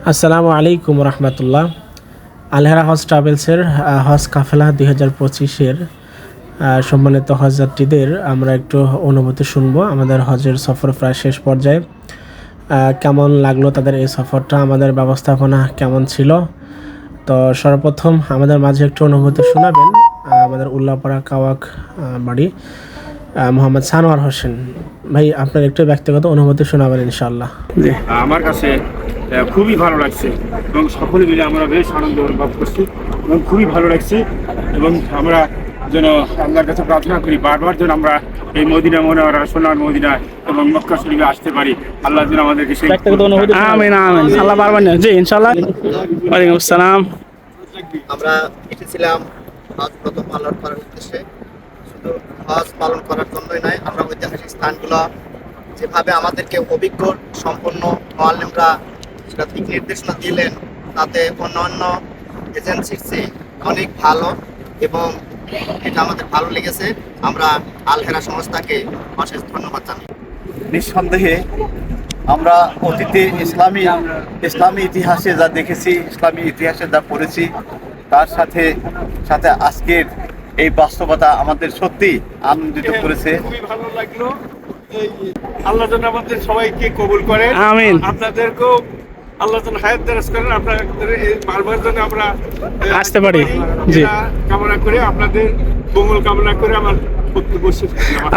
আসসালামু আলাইকুম রহমতুল্লাহ। আলহেরা হজ ট্রাভেলসের হজ কাফেলা দুই হাজার পঁচিশের সম্মানিত হজযাত্রীদের আমরা একটু অনুভূতি শুনব আমাদের হজের সফর প্রায় শেষ পর্যায়ে। কেমন লাগল তাদের এই সফরটা? আমাদের ব্যবস্থাপনা কেমন ছিল? তো সর্বপ্রথম আমাদের মাঝে একটু অনুভূতি শোনাবেন আমাদের উল্লাপাড়া কাওয়াক বাড়ি মোহাম্মদ সানোয়ার হোসেন। ভাই আপনার একটু ব্যক্তিগত অনুভূতি শোনাবেন ইনশাল্লাহ জি। আমার কাছে খুবই ভালো লাগছে। এবং সকলে মিলে আমরা বেশ আনন্দ অনুভব করছি এবং খুবই ভালো লাগছে। এবং আমরা যেন আল্লাহর কাছে প্রার্থনা করি বারবার যেন আমরা এই মদিনা মনোহরা সোনার মদিনা এবং মক্কা শরীফে আসতে পারি। আল্লাহ যেন আমাদেরকে সেই আমিন আমিন। আল্লাহ পারবেন জি ইনশাল্লাহ ওয়ালাইকুম আসসালাম। আমরা এসেছিলাম হজ ব্রত পালন করার উদ্দেশ্যে। শুধু হজ পালন করার জন্যই নয় আমরা ঐতিহাসিক স্থানগুলো যেভাবে আমাদেরকে অভিজ্ঞ সম্পন্ন মোয়াল্লিমরা সেটা দিক নির্দেশনা দিলেন তাতে অন্যান্য এজেন্সির চেয়ে অনেক ভালো এবং এটা আমাদের ভালো লেগেছে। আমরা আলহেরা সংস্থাকে অশেষ ধন্যবাদ জানাই। নিঃসন্দেহে আমরা অতীতে ইসলামী ইসলামী ইতিহাসে যা দেখেছি ইসলামী ইতিহাসে যা পড়েছি তার সাথে সাথে আজকের এই বাস্তবতা আমাদের সত্যি আনন্দিত করেছে। খুবই ভালো লাগল। এই আল্লাহ যেন আমাদের সবাইকে কবুল করেন। আমিন। আপনাদেরকেও আল্লাহ যেন হায়াত দারাজ করেন আপনাদের এই বারবার যেন আমরা আসতে পারি। জি। কামনা করে আপনাদের মঙ্গল কামনা করে আমার বক্তব্য শেষ করলাম